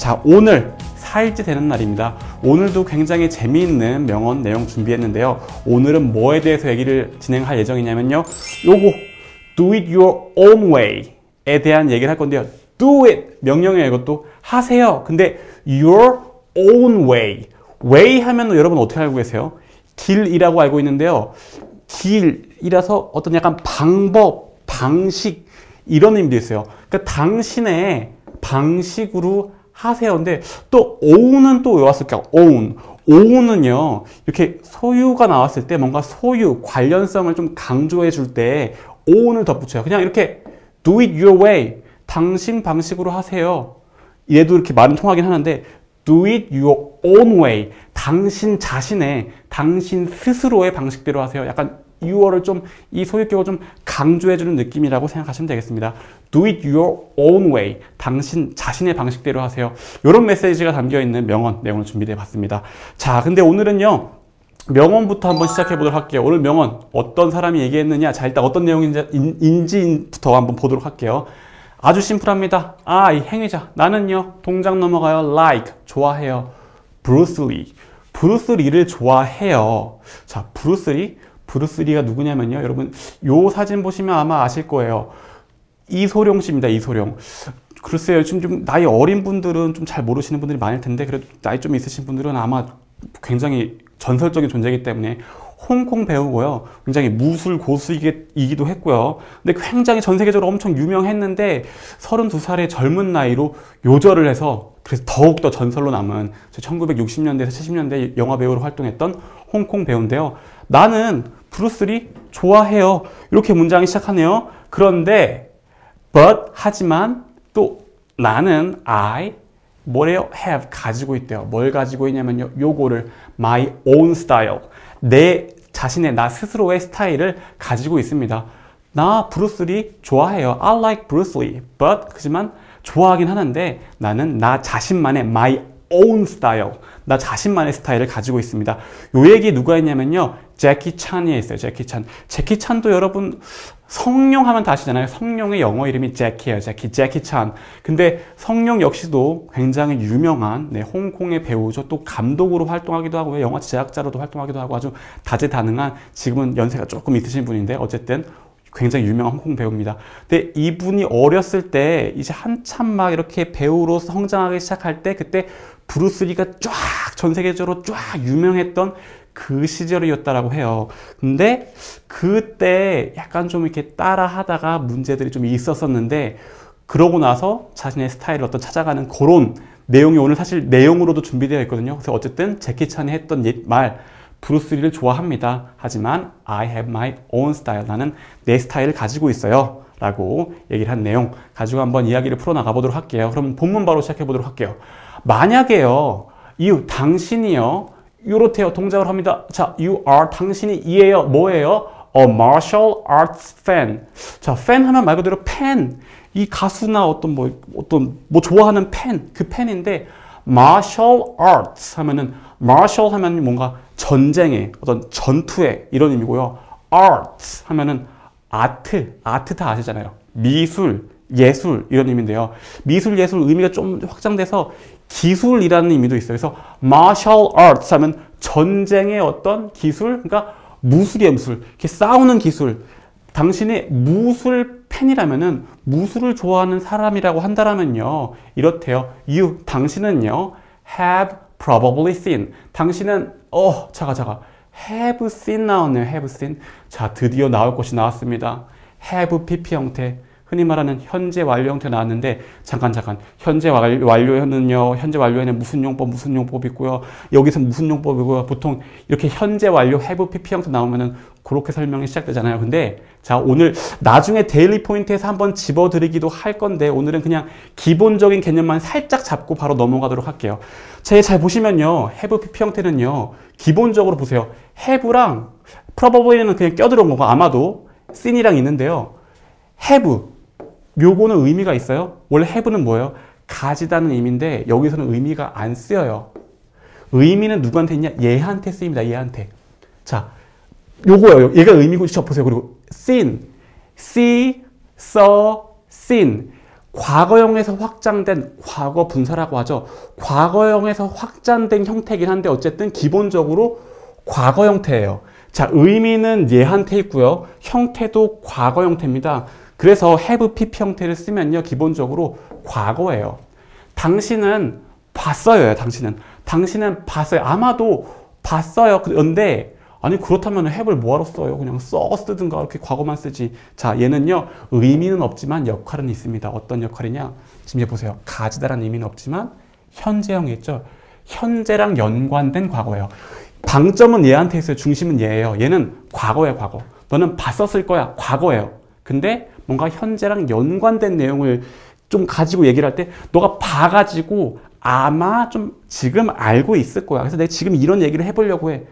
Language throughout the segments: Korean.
자, 오늘 4일째 되는 날입니다. 오늘도 굉장히 재미있는 명언 내용 준비했는데요. 오늘은 뭐에 대해서 얘기를 진행할 예정이냐면요. 요거, do it your own way에 대한 얘기를 할 건데요. do it 명령이에요. 이것도 하세요. 근데 your own way. way 하면 여러분 어떻게 알고 계세요? 길이라고 알고 있는데요. 길이라서 어떤 약간 방법, 방식 이런 의미도 있어요. 그러니까 당신의 방식으로 하세요. 근데 또 own은 또 왜 왔을까요? own. own은요. 이렇게 소유가 나왔을 때 뭔가 소유, 관련성을 좀 강조해 줄 때 own을 덧붙여요. 그냥 이렇게 do it your way. 당신 방식으로 하세요. 얘도 이렇게 말은 통하긴 하는데 do it your own way. 당신 자신의, 당신 스스로의 방식대로 하세요. 약간 you를 좀, 이 소유격을 좀 강조해주는 느낌이라고 생각하시면 되겠습니다. do it your own way. 당신 자신의 방식대로 하세요. 이런 메시지가 담겨있는 명언 내용을 준비해 봤습니다. 자, 근데 오늘은요, 명언부터 한번 시작해 보도록 할게요. 오늘 명언 어떤 사람이 얘기했느냐? 자, 일단 어떤 내용인지 부터 한번 보도록 할게요. 아주 심플합니다. 아, 이 행위자. 나는요, 동작 넘어가요. like, 좋아해요. 브루스 리. 브루스 리를 좋아해요. 자, 브루스 리? 브루스 리가 누구냐면요. 여러분, 요 사진 보시면 아마 아실 거예요. 이소룡 씨입니다. 이소룡. 글쎄요. 지금 좀 나이 어린 분들은 좀 잘 모르시는 분들이 많을 텐데, 그래도 나이 좀 있으신 분들은 아마 굉장히 전설적인 존재이기 때문에 홍콩 배우고요. 굉장히 무술 고수이기도 했고요. 근데 굉장히 전 세계적으로 엄청 유명했는데 32살의 젊은 나이로 요절을 해서 그래서 더욱더 전설로 남은 1960년대에서 70년대 영화 배우로 활동했던 홍콩 배우인데요. 나는 브루스리 좋아해요. 이렇게 문장이 시작하네요. 그런데 but 하지만 또 나는 I 뭐래요? have 가지고 있대요. 뭘 가지고 있냐면요. 요거를 my own style. 내 자신의 나 스스로의 스타일을 가지고 있습니다. 나 브루스리 좋아해요. I like Bruce Lee. But 하지만 좋아하긴 하는데 나는 나 자신만의 my own style. 나 자신만의 스타일을 가지고 있습니다. 요 얘기 누가 했냐면요. 제키 찬이 있어요. 제키 찬. 제키 찬도 여러분 성룡 하면 다 아시잖아요. 성룡의 영어 이름이 제키예요. 제키, 제키 찬. 근데 성룡 역시도 굉장히 유명한 네, 홍콩의 배우죠. 또 감독으로 활동하기도 하고 영화 제작자로도 활동하기도 하고 아주 다재다능한 지금은 연세가 조금 있으신 분인데 어쨌든 굉장히 유명한 홍콩 배우입니다. 근데 이분이 어렸을 때 이제 한참 막 이렇게 배우로 성장하기 시작할 때 그때 브루스리가 쫙 전 세계적으로 쫙 유명했던 그 시절이었다라고 해요. 근데 그때 약간 좀 이렇게 따라 하다가 문제들이 좀 있었었는데 그러고 나서 자신의 스타일을 어떤 찾아가는 그런 내용이 오늘 사실 내용으로도 준비되어 있거든요. 그래서 어쨌든 제키 찬이 했던 말 브루스리를 좋아합니다. 하지만 I have my own style. 나는 내 스타일을 가지고 있어요. 라고 얘기를 한 내용 가지고 한번 이야기를 풀어나가 보도록 할게요. 그럼 본문 바로 시작해 보도록 할게요. 만약에요, you, 당신이요, 이렇대요. 동작을 합니다. 자, you are, 당신이 이에요. 뭐예요? A martial arts fan. 자, fan 하면 말 그대로 팬. 이 가수나 어떤 뭐, 어떤 뭐 좋아하는 팬, 그 팬인데, martial arts 하면은, martial 하면 뭔가 전쟁의, 어떤 전투의 이런 의미고요. arts 하면은 아트, 아트 다 아시잖아요. 미술, 예술 이런 의미인데요. 미술, 예술 의미가 좀 확장돼서 기술이라는 의미도 있어요. 그래서 martial arts 하면 전쟁의 어떤 기술, 그러니까 무술이에요, 무술. 이렇게 싸우는 기술. 당신이 무술 팬이라면은 무술을 좋아하는 사람이라고 한다라면요. 이렇대요. You, 당신은요. have probably seen. 당신은 어, 자가 자가. have seen 나왔네요. have seen. 자, 드디어 나올 것이 나왔습니다. have pp 형태. 흔히 말하는 현재 완료 형태 나왔는데 잠깐 잠깐. 현재 완료는요 현재 완료에는 무슨 용법 무슨 용법 있고요. 여기서 무슨 용법이고요. 보통 이렇게 현재 완료 have pp 형태 나오면은 그렇게 설명이 시작되잖아요. 근데 자 오늘 나중에 데일리 포인트에서 한번 집어드리기도 할 건데 오늘은 그냥 기본적인 개념만 살짝 잡고 바로 넘어가도록 할게요. 제 잘 보시면요 have pp 형태는요 기본적으로 보세요. have랑 probably는 그냥 껴들어온 거고 아마도 sin이랑 있는데요. have 요거는 의미가 있어요. 원래 have는 뭐예요? 가지다는 의미인데 여기서는 의미가 안 쓰여요. 의미는 누구한테 있냐? 얘한테 쓰입니다. 얘한테. 자, 요거예요. 얘가 의미고 저 보세요. 그리고 seen, see, saw, seen. 과거형에서 확장된 과거 분사라고 하죠. 과거형에서 확장된 형태이긴 한데 어쨌든 기본적으로 과거 형태예요. 자, 의미는 얘한테 있고요. 형태도 과거 형태입니다. 그래서 have pp 형태를 쓰면요. 기본적으로 과거예요. 당신은 봤어요. 당신은. 당신은 봤어요. 아마도 봤어요. 그런데 아니 그렇다면 해을 뭐하러 써요? 그냥 써 쓰든가 이렇게 과거만 쓰지. 자 얘는요 의미는 없지만 역할은 있습니다. 어떤 역할이냐? 지금 보세요. 가지다라는 의미는 없지만 현재형이 있죠. 현재랑 연관된 과거예요. 방점은 얘한테 있어요. 중심은 얘예요. 얘는 과거예요, 과거. 너는 봤었을 거야. 과거예요. 근데 뭔가 현재랑 연관된 내용을 좀 가지고 얘기를 할 때 너가 봐가지고 아마 좀 지금 알고 있을 거야. 그래서 내가 지금 이런 얘기를 해보려고 해.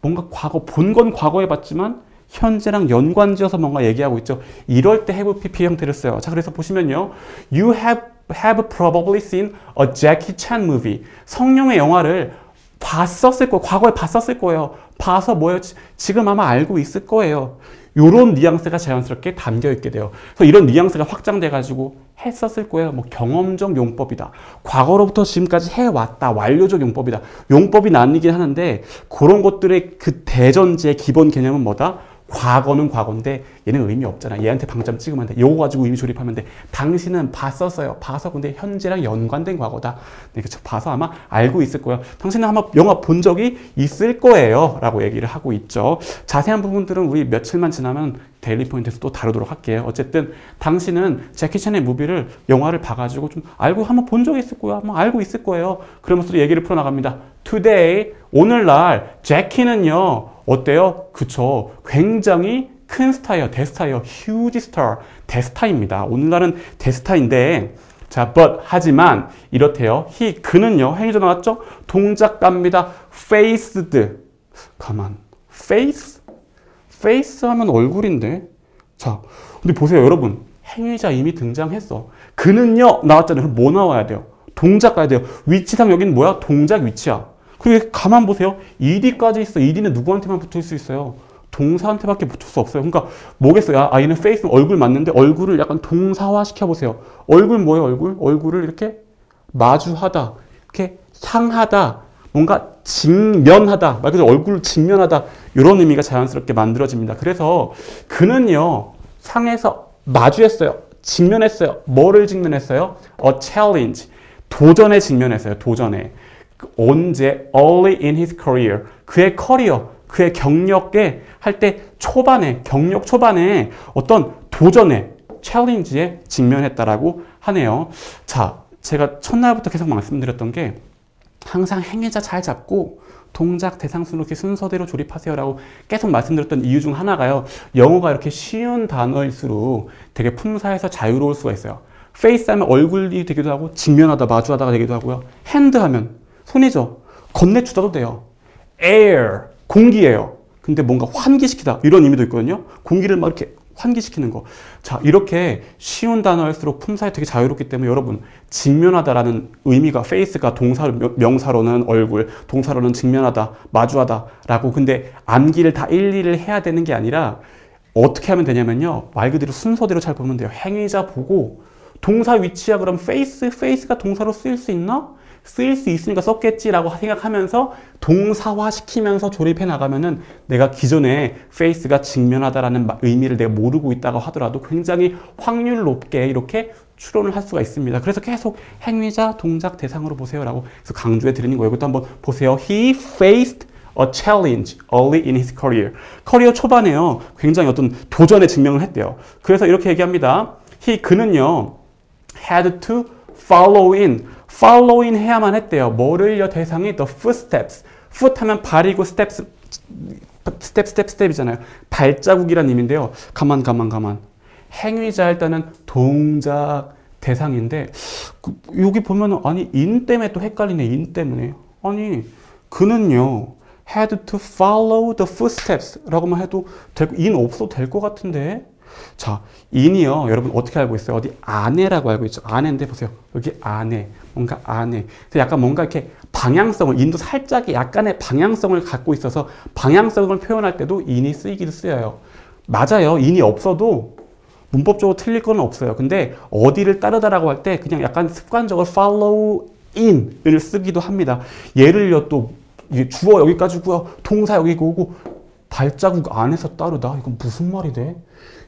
뭔가 과거, 본 건 과거에 봤지만 현재랑 연관지어서 뭔가 얘기하고 있죠. 이럴 때 have pp 형태를 써요. 자, 그래서 보시면요. You have, have probably seen a Jackie Chan movie. 성룡의 영화를 봤었을 거예요. 과거에 봤었을 거예요. 봐서 뭐예요? 지금 아마 알고 있을 거예요. 요런 뉘앙스가 자연스럽게 담겨 있게 돼요. 그래서 이런 뉘앙스가 확장돼 가지고 했었을 거예요. 뭐 경험적 용법이다. 과거로부터 지금까지 해왔다. 완료적 용법이다. 용법이 나뉘긴 하는데 그런 것들의 그 대전제 기본 개념은 뭐다? 과거는 과거인데 얘는 의미 없잖아. 얘한테 방점 찍으면 돼. 요거 가지고 의미 조립하면 돼. 당신은 봤었어요. 봐서 근데 현재랑 연관된 과거다. 네, 그쵸. 봐서 아마 알고 있을 거예요. 당신은 아마 영화 본 적이 있을 거예요. 라고 얘기를 하고 있죠. 자세한 부분들은 우리 며칠만 지나면 데일리 포인트에서 또 다루도록 할게요. 어쨌든 당신은 제키 챈의 무비를 영화를 봐가지고 좀 알고 한번 본 적이 있을 거야. 뭐 알고 있을 거예요. 그러면서 얘기를 풀어나갑니다. Today 오늘날 제키는요 어때요? 그쵸. 굉장히 큰 스타예요. 대스타예요. huge star. 대스타입니다. 오늘날은 대스타인데 자, but 하지만 이렇대요. he 그는요. 행위조 나왔죠? 동작갑니다. faced. 가만. face? face 하면 얼굴인데. 자, 근데 보세요, 여러분. 행위자 이미 등장했어. 그는요 나왔잖아요. 그럼 뭐 나와야 돼요? 동작 가야 돼요. 위치상 여기는 뭐야? 동작 위치야. 그리고 가만 보세요. ed까지 있어. ed는 누구한테만 붙을 수 있어요? 동사한테밖에 붙을 수 없어요. 그러니까 뭐겠어요? 아, 얘는 페이스 얼굴 맞는데 얼굴을 약간 동사화 시켜보세요. 얼굴 뭐예요? 얼굴? 얼굴을 이렇게 마주하다. 이렇게 향하다. 뭔가 직면하다. 말 그대로 얼굴을 직면하다. 이런 의미가 자연스럽게 만들어집니다. 그래서 그는요. 향해서 마주했어요. 직면했어요. 뭐를 직면했어요? A challenge. 도전에 직면했어요. 도전에. 언제 early in his career 그의 커리어 그의 경력에 할 때 초반에 경력 초반에 어떤 도전에 챌린지에 직면했다라고 하네요. 자, 제가 첫날부터 계속 말씀드렸던 게 항상 행위자 잘 잡고 동작 대상 순으로 순서대로 조립하세요라고 계속 말씀드렸던 이유 중 하나가요. 영어가 이렇게 쉬운 단어일수록 되게 품사에서 자유로울 수가 있어요. 페이스 하면 얼굴이 되기도 하고 직면하다 마주하다가 되기도 하고요. 핸드 하면 손이죠. 건네주다도 돼요. air, 공기예요. 근데 뭔가 환기시키다 이런 의미도 있거든요. 공기를 막 이렇게 환기시키는 거. 자, 이렇게 쉬운 단어일수록 품사에 되게 자유롭기 때문에 여러분, 직면하다라는 의미가 페이스가 동사, 명사로는 얼굴, 동사로는 직면하다, 마주하다라고 근데 암기를 다 일일이 해야 되는 게 아니라 어떻게 하면 되냐면요. 말 그대로 순서대로 잘 보면 돼요. 행위자 보고 동사 위치야 그럼 페이스, 페이스가 동사로 쓰일 수 있나? 쓰일 수 있으니까 썼겠지라고 생각하면서 동사화 시키면서 조립해 나가면은 내가 기존에 페이스가 직면하다라는 의미를 내가 모르고 있다고 하더라도 굉장히 확률 높게 이렇게 추론을 할 수가 있습니다. 그래서 계속 행위자 동작 대상으로 보세요라고 그래서 강조해 드리는 거예요. 이것도 한번 보세요. He faced a challenge early in his career. 커리어 초반에요. 굉장히 어떤 도전에 증명을 했대요. 그래서 이렇게 얘기합니다. he 그는요 had to follow in following 해야만 했대요. 뭐를요? 대상이 the footsteps. foot 하면 발이고 steps 스텝 스텝 스텝이잖아요. 발자국이란 의미인데요. 가만 가만 가만. 행위자 일단은 동작 대상인데 그, 여기 보면은 아니 인 때문에 또 헷갈리네. 인 때문에. 아니 그는요. had to follow the footsteps라고만 해도 될, 인 없어도 될 것 같은데 자, 인이요. 여러분 어떻게 알고 있어요? 어디 안에라고 알고 있죠. 안에인데 보세요. 여기 안에. 뭔가 안에. 약간 뭔가 이렇게 방향성을 인도 살짝 약간의 방향성을 갖고 있어서 방향성을 표현할 때도 인이 쓰이기도 쓰여요. 맞아요. 인이 없어도 문법적으로 틀릴 건 없어요. 근데 어디를 따르다라고 할 때 그냥 약간 습관적으로 follow in을 쓰기도 합니다. 예를요 또 주어 여기까지고요. 동사 여기고 발자국 안에서 따르다. 이건 무슨 말이 돼?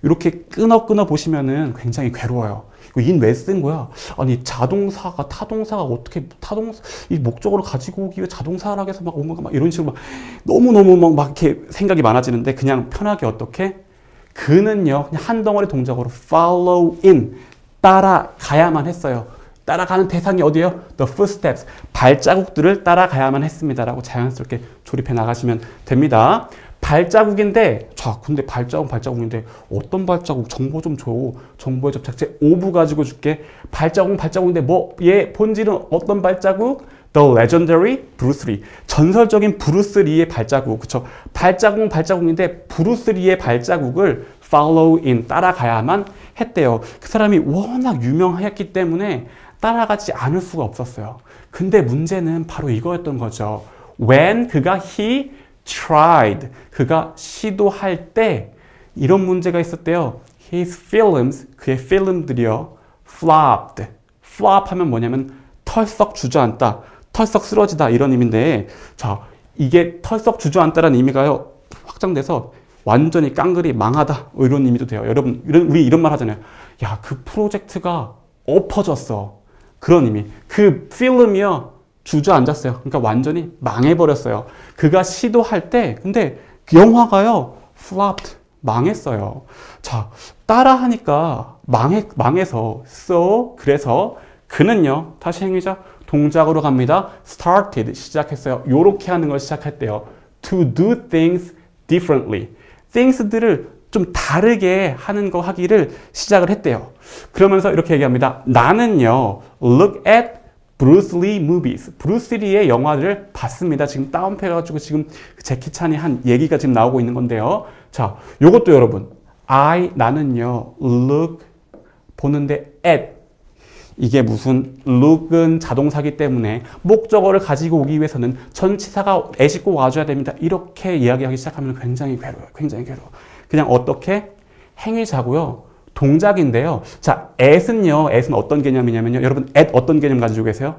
이렇게 끊어 끊어 보시면은 굉장히 괴로워요. 인 왜 쓴 거야? 아니 자동사가 타동사가 어떻게 타동사 이 목적으로 가지고 오기 위해 자동사라고 해서 막온 건가 막 이런 식으로 막 너무 너무 막, 막 이렇게 생각이 많아지는데 그냥 편하게 어떻게 그는요 그냥 한 덩어리 동작으로 follow in 따라가야만 했어요. 따라가는 대상이 어디예요? The footsteps. 발자국들을 따라가야만 했습니다라고 자연스럽게 조립해 나가시면 됩니다. 발자국인데 자 근데 발자국 발자국인데 어떤 발자국 정보 좀 줘. 정보의 접착제 오브 가지고 줄게. 발자국 발자국인데 뭐 얘 본질은 어떤 발자국? The legendary Bruce Lee. 전설적인 브루스 리의 발자국. 그쵸? 발자국 발자국인데 브루스 리의 발자국을 follow in 따라가야만 했대요. 그 사람이 워낙 유명했기 때문에 따라가지 않을 수가 없었어요. 근데 문제는 바로 이거였던 거죠. When 그가 he tried 그가 시도할 때 이런 문제가 있었대요. His films 그의 필름들이요 flopped. flop 하면 뭐냐면 털썩 주저앉다. 털썩 쓰러지다 이런 의미인데 자 이게 털썩 주저앉다라는 의미가요 확장돼서 완전히 깡그리 망하다 이런 의미도 돼요. 여러분 이런 우리 이런 말 하잖아요. 야 그 프로젝트가 엎어졌어. 그런 의미. 그 필름이요 주저앉았어요. 그러니까 완전히 망해버렸어요. 그가 시도할 때 근데 그 영화가요 flopped 망했어요. 자 따라하니까 망해 망해서 so 그래서 그는요 다시 행위자 동작으로 갑니다. started 시작했어요. 요렇게 하는 걸 시작했대요. to do things differently. things들을 좀 다르게 하는 거 하기를 시작을 했대요. 그러면서 이렇게 얘기합니다. 나는요, look at 브루스 리 movies. 브루스 리의 영화를 봤습니다. 지금 다운표해가지고 지금 제키 찬이 한 얘기가 지금 나오고 있는 건데요. 자, 요것도 여러분. I, 나는요, look, 보는데 at. 이게 무슨 look은 자동사기 때문에 목적어를 가지고 오기 위해서는 전치사가 at이 꼭 와줘야 됩니다. 이렇게 이야기하기 시작하면 굉장히 괴로워요. 굉장히 괴로워. 그냥 어떻게? 행위자고요. 동작인데요. 자, at은요. at은 어떤 개념이냐면요. 여러분 at 어떤 개념 가지고 계세요?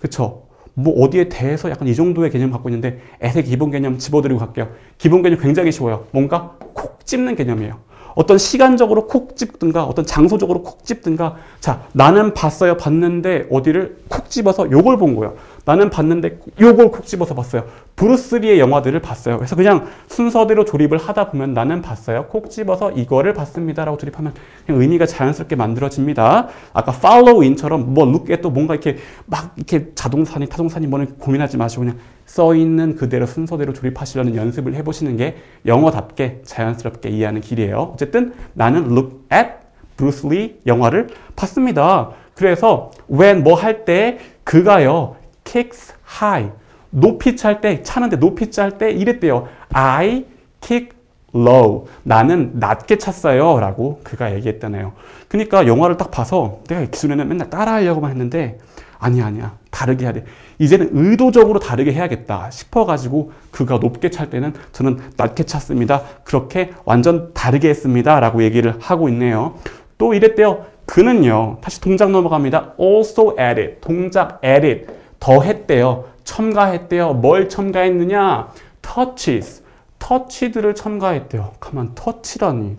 그쵸? 뭐 어디에 대해서 약간 이 정도의 개념 갖고 있는데 at의 기본 개념 집어드리고 갈게요. 기본 개념 굉장히 쉬워요. 뭔가 콕 집는 개념이에요. 어떤 시간적으로 콕 집든가 어떤 장소적으로 콕 집든가 자 나는 봤어요 봤는데 어디를 콕 집어서 요걸 본 거예요 나는 봤는데 요걸 콕 집어서 봤어요. 브루스리의 영화들을 봤어요. 그래서 그냥 순서대로 조립을 하다 보면 나는 봤어요. 콕 집어서 이거를 봤습니다 라고 조립하면 그냥 의미가 자연스럽게 만들어집니다. 아까 follow in처럼 뭐 look에 또 뭔가 이렇게 막 이렇게 자동사니 타동사니 뭐는 고민하지 마시고 그냥 써 있는 그대로 순서대로 조립하시려는 연습을 해보시는 게 영어답게 자연스럽게 이해하는 길이에요. 어쨌든 나는 look at Bruce Lee 영화를 봤습니다. 그래서 when 뭐 할 때 그가요 kicks high 높이 찰 때 차는데 높이 찰 때 이랬대요. I kick low 나는 낮게 찼어요 라고 그가 얘기했다네요. 그러니까 영화를 딱 봐서 내가 기존에는 맨날 따라 하려고만 했는데 아니야 아니야 다르게 해야 돼. 이제는 의도적으로 다르게 해야겠다 싶어가지고 그가 높게 찰 때는 저는 낮게 찼습니다. 그렇게 완전 다르게 했습니다. 라고 얘기를 하고 있네요. 또 이랬대요. 그는요. 다시 동작 넘어갑니다. also added. 동작 added. 더 했대요. 첨가했대요. 뭘 첨가했느냐? touches. 터치들을 첨가했대요. 가만 터치라니.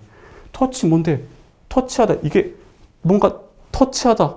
터치 뭔데? 터치하다. 이게 뭔가 터치하다.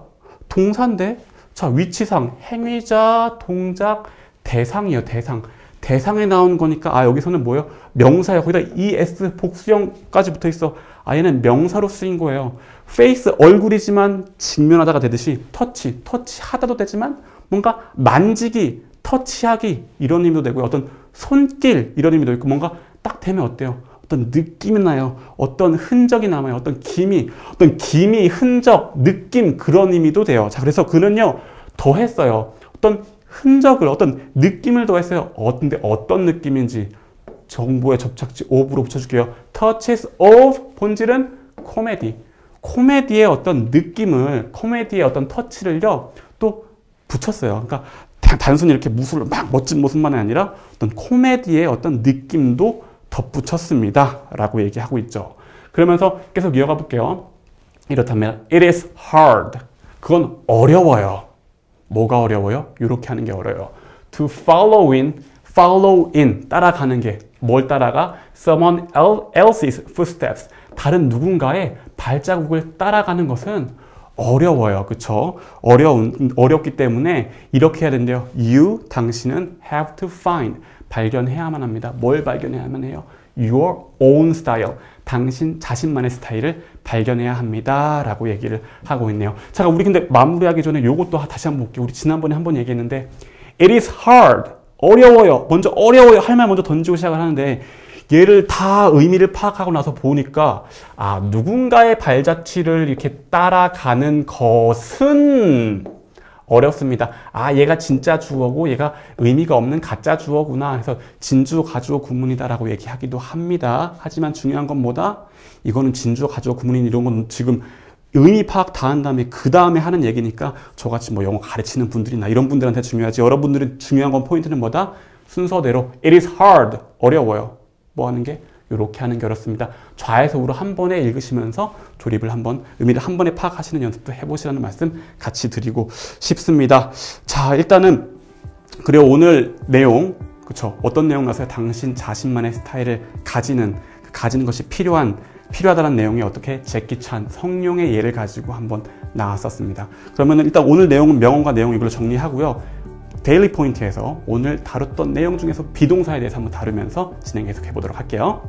동사인데 자, 위치상 행위자, 동작, 대상이요, 대상. 대상에 나온 거니까 아 여기서는 뭐예요? 명사예요. 거기다 es 복수형까지 붙어 있어. 아 얘는 명사로 쓰인 거예요. face 얼굴이지만 직면하다가 되듯이 터치, 터치하다도 되지만 뭔가 만지기, 터치하기 이런 의미도 되고요. 어떤 손길 이런 의미도 있고 뭔가 딱 되면 어때요? 어떤 느낌이 나요. 어떤 흔적이 남아요. 어떤 기미, 어떤 기미, 흔적, 느낌 그런 의미도 돼요. 자, 그래서 그는요 더했어요. 어떤 흔적을, 어떤 느낌을 더했어요. 어, 근데 어떤 느낌인지 정보의 접착지 of로 붙여줄게요. touches of 본질은 코미디. 코미디의 어떤 느낌을, 코미디의 어떤 터치를요 또 붙였어요. 그러니까 단순히 이렇게 무술로 막 멋진 모습만이 아니라 어떤 코미디의 어떤 느낌도 덧붙였습니다. 라고 얘기하고 있죠. 그러면서 계속 이어가 볼게요. 이렇다면 it is hard. 그건 어려워요. 뭐가 어려워요? 이렇게 하는 게 어려워요. to follow in, follow in, 따라가는 게 뭘 따라가? someone else's footsteps. 다른 누군가의 발자국을 따라가는 것은 어려워요. 그쵸? 어려운, 어렵기 때문에 이렇게 해야 된대요. You, 당신은 have to find. 발견해야만 합니다. 뭘 발견해야만 해요? Your own style. 당신 자신만의 스타일을 발견해야 합니다. 라고 얘기를 하고 있네요. 자, 우리 근데 마무리하기 전에 이것도 다시 한번 볼게요. 우리 지난번에 한번 얘기했는데 It is hard. 어려워요. 먼저 어려워요. 할 말 먼저 던지고 시작을 하는데 얘를 다 의미를 파악하고 나서 보니까 아 누군가의 발자취를 이렇게 따라가는 것은 어렵습니다. 아 얘가 진짜 주어고 얘가 의미가 없는 가짜 주어구나. 해서 진주 가주어 구문이다라고 얘기하기도 합니다. 하지만 중요한 건 뭐다? 이거는 진주어 가주어 구문인 이런 건 지금 의미 파악 다 한 다음에 그 다음에 하는 얘기니까 저같이 뭐 영어 가르치는 분들이나 이런 분들한테 중요하지 여러분들은 중요한 건 포인트는 뭐다? 순서대로 it is hard 어려워요 뭐 하는 게? 이렇게 하는 게 어렵습니다. 좌에서 우로 한 번에 읽으시면서 조립을 한번 의미를 한 번에 파악하시는 연습도 해보시라는 말씀 같이 드리고 싶습니다. 자 일단은 그리고 오늘 내용 그쵸? 어떤 내용 나서요? 당신 자신만의 스타일을 가지는 가지는 것이 필요한 필요하다는 내용이 어떻게? 제끼찬 성룡의 예를 가지고 한번 나왔었습니다. 그러면 일단 오늘 내용은 명언과 내용 이걸로 정리하고요. 데일리 포인트에서 오늘 다뤘던 내용 중에서 비동사에 대해서 한번 다루면서 진행 계속 해 보도록 할게요.